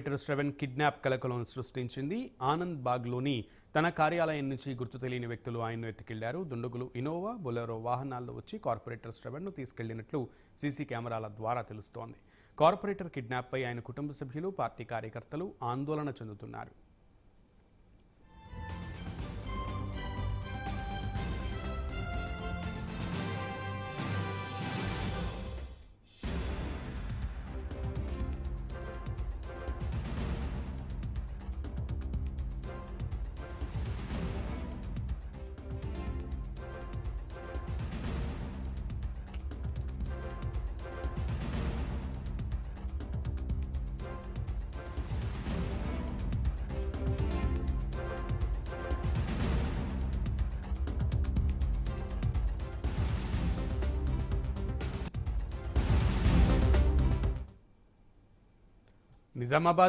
Corporator Shravan kidnap కలకలం సృష్టించింది. ఆనంద్ బాగ్లోని తన కార్యాలయం నుంచి గుర్తు తెలియని వ్యక్తులు ఆయన్ను ఎత్తుకెళ్ళారు. దుండగులు ఇనోవా బొలెరో వాహనాల్లో వచ్చి కార్పొరేటర్ శ్రవణ్ను తీసుకెళ్ళినట్లు సీసీ కెమెరాల ద్వారా తెలుస్తోంది. కార్పొరేటర్ కిడ్నాప్పై ఆయన కుటుంబ సభ్యులు పార్టీ కార్యకర్తలు ఆందోళన చెందుతున్నారు. నిజామాబాద్